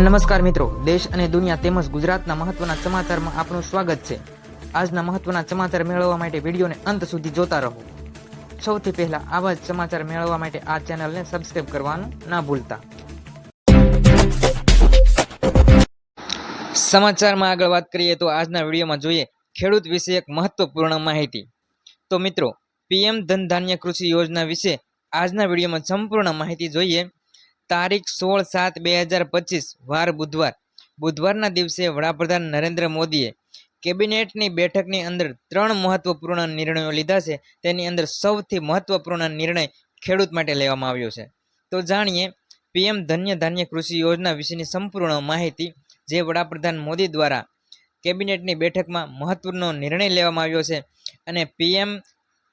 નમસ્કાર મિત્રો, દેશ અને દુનિયા તેમજ ગુજરાતના મહત્વના સમાચારમાં આપનું સ્વાગત છે. આજના મહત્વના સમાચાર મેળવવા માટે વિડીયોને અંત સુધી જોતા રહો. સૌથી પહેલા આવા જ સમાચાર મેળવવા માટે આ ચેનલને સબસ્ક્રાઇબ કરવાનું ના ભૂલતા. સમાચારમાં આગળ વાત કરીએ તો આજના વિડીયોમાં જોઈએ ખેડૂત વિશે એક મહત્વપૂર્ણ માહિતી. તો મિત્રો, પીએમ ધન ધાન્ય કૃષિ યોજના વિશે આજના વિડીયોમાં સંપૂર્ણ માહિતી જોઈએ. તારીખ સોળ સાત બે હજાર પચીસ, વાર બુધવાર. બુધવારના દિવસે વડાપ્રધાન નરેન્દ્ર મોદીએ કેબિનેટની બેઠકની અંદર ત્રણ મહત્વપૂર્ણ નિર્ણયો લીધા છે. તેની અંદર સૌથી મહત્વપૂર્ણ નિર્ણય ખેડૂત માટે લેવામાં આવ્યો છે. તો જાણીએ, પીએમ ધન્ય ધાન્ય કૃષિ યોજના વિશેની સંપૂર્ણ માહિતી જે વડાપ્રધાન મોદી દ્વારા કેબિનેટની બેઠકમાં મહત્વનો નિર્ણય લેવામાં આવ્યો છે અને પીએમ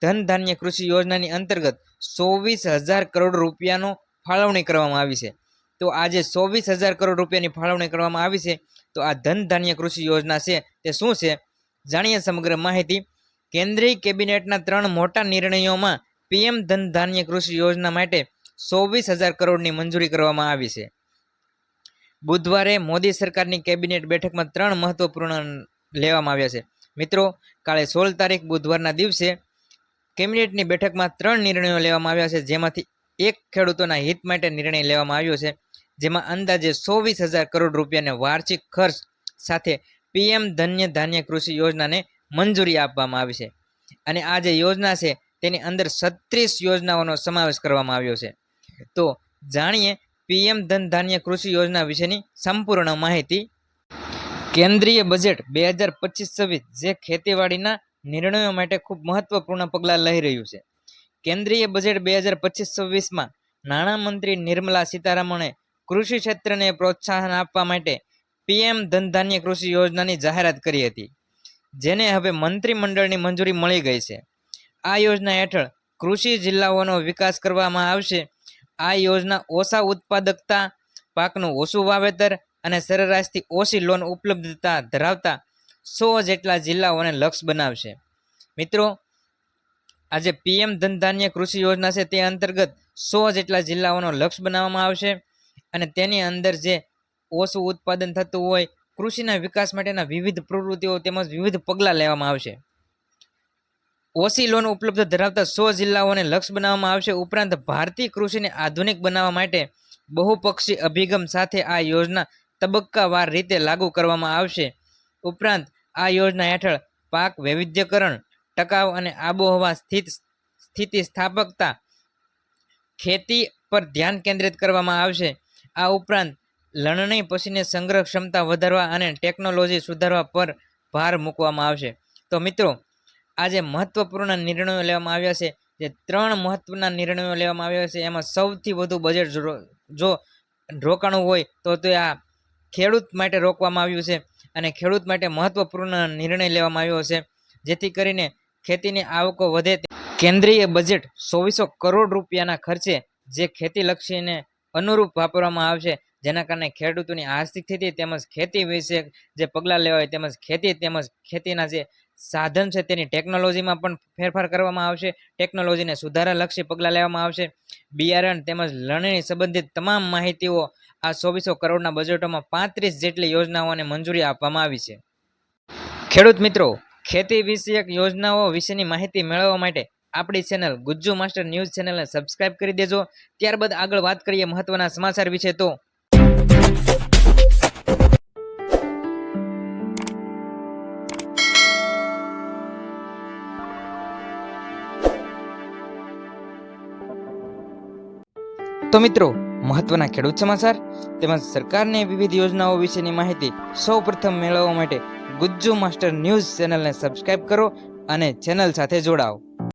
ધન ધાન્ય કૃષિ યોજનાની અંતર્ગત ચોવીસ હજાર કરોડ રૂપિયાનો ફાળવણી કરવામાં આવી છે. તો આજે ચોવીસ હજાર કરોડ રૂપિયાની ફાળવણી કરવામાં આવી છે. તો આ ધન ધાન્ય કૃષિ યોજના છે તે શું છે? જાણીએ સમગ્ર માહિતી. કેન્દ્રીય કેબિનેટના ત્રણ મોટા નિર્ણયોમાં પીએમ ધન ધાન્ય કૃષિ યોજના માટે ચોવીસ હજાર કરોડની મંજૂરી કરવામાં આવી છે. બુધવારે મોદી સરકારની કેબિનેટ બેઠકમાં ત્રણ મહત્વપૂર્ણ લેવામાં આવ્યા છે. મિત્રો, કાલે સોળ તારીખ બુધવારના દિવસે કેબિનેટની બેઠકમાં ત્રણ નિર્ણયો લેવામાં આવ્યા છે, જેમાંથી એક ખેડૂતોના હિત માટે નિર્ણય લેવામાં આવ્યો છે, જેમાં અંદાજે સોવીસ હજાર કરોડ રૂપિયાને વાર્ષિક ખર્ચ સાથે પીએમ ધન્ય ધાન્ય કૃષિ યોજનાને મંજૂરી આપવામાં આવી છે. અને આ જે યોજના છે, તેની અંદર છત્રીસ યોજનાઓનો સમાવેશ કરવામાં આવ્યો છે. તો જાણીએ પીએમ ધન ધાન્ય કૃષિ યોજના વિશેની સંપૂર્ણ માહિતી. કેન્દ્રીય બજેટ બે હજાર પચીસ છવ્વીસ જે ખેતીવાડીના નિર્ણયો માટે ખૂબ મહત્વપૂર્ણ પગલાં લઈ રહ્યું છે. કેન્દ્રીય બજેટ બે હજાર પચીસ છવ્વીસમાં નાણામંત્રી નિર્મલા સીતારામણે કૃષિ ક્ષેત્રને પ્રોત્સાહન આપવા માટે પીએમ ધનધાન્ય કૃષિ યોજનાની જાહેરાત કરી હતી, જેને હવે મંત્રીમંડળની મંજૂરી મળી ગઈ છે. આ યોજના હેઠળ કૃષિ જિલ્લાઓનો વિકાસ કરવામાં આવશે. આ યોજના ઓછા ઉત્પાદકતા, પાકનું ઓછું વાવેતર અને સરેરાશથી ઓછી લોન ઉપલબ્ધતા ધરાવતા સો જેટલા જિલ્લાઓને લક્ષ્ય બનાવશે. મિત્રો આજે પીએમ ધન ધાન્ય કૃષિ યોજના છે તે અંતર્ગત સો જેટલા જિલ્લાઓનો લક્ષ્ય બનાવવામાં આવશે અને તેની અંદર જે ઓછું ઉત્પાદન થતું હોય, કૃષિના વિકાસ માટેના વિવિધ પ્રવૃત્તિઓ તેમજ વિવિધ પગલાં લેવામાં આવશે. ઓછી લોન ઉપલબ્ધ ધરાવતા સો જિલ્લાઓને લક્ષ્ય બનાવવામાં આવશે. ઉપરાંત ભારતીય કૃષિને આધુનિક બનાવવા માટે બહુપક્ષી અભિગમ સાથે આ યોજના તબક્કાવાર રીતે લાગુ કરવામાં આવશે. ઉપરાંત આ યોજના હેઠળ પાક વૈવિધ્યકરણ ટકાઉ અને આબોહવા સ્થિત સ્થિતિ સ્થાપકતા ખેતી પર ધ્યાન કેન્દ્રિત કરવામાં આવશે. આ ઉપરાંત લણણી પછીની સંગ્રહ ક્ષમતા વધારવા અને ટેકનોલોજી સુધારવા પર ભાર મૂકવામાં આવશે. તો મિત્રો, આજે મહત્વપૂર્ણ નિર્ણયો લેવામાં આવ્યા છે. જે ત્રણ મહત્વના નિર્ણયો લેવામાં આવ્યા છે. એમાં સૌથી વધુ બજેટ જો- રોકાણું હોય તો તે આ ખેડૂત માટે રોકવામાં આવ્યું છે અને ખેડૂત માટે મહત્વપૂર્ણ નિર્ણય લેવામાં આવ્યો છે. જેથી કરીને ખેતીની આવકો વધે કેન્દ્રીય બજેટ ચોવીસો કરોડ રૂપિયાના ખર્ચે જે ખેતીલક્ષીને અનુરૂપ વાપરવામાં આવશે, જેના કારણે ખેડૂતોની આર્થિક સ્થિતિ તેમજ ખેતી વિશે જે પગલાં લેવાય તેમજ ખેતી તેમજ ખેતીના જે સાધન છે તેની ટેકનોલોજીમાં પણ ફેરફાર કરવામાં આવશે. ટેકનોલોજીને સુધારાલક્ષી પગલાં લેવામાં આવશે. બિયારણ તેમજ લણણી સંબંધિત તમામ માહિતીઓ આ ચોવીસો કરોડના બજેટોમાં પાંત્રીસ જેટલી યોજનાઓને મંજૂરી આપવામાં આવી છે. ખેડૂત મિત્રો ખેતી વિષયક યોજનાઓ વિશેની માહિતી મેળવવા માટે આપણી ચેનલ ગુજ્જુ માસ્ટર ન્યૂઝ ચેનલને સબસ્ક્રાઇબ કરી દેજો. ત્યારબાદ આગળ વાત કરીએ મહત્વના સમાચાર વિશે તો. તો મિત્રો, મહત્વના ખેડૂત સમાચાર તેમજ સરકારની વિવિધ યોજનાઓ વિશેની માહિતી સૌ પ્રથમ મેળવવા માટે ગુજ્જુ માસ્ટર ન્યૂઝ ચેનલને સબસ્ક્રાઇબ કરો અને ચેનલ સાથે જોડાઓ.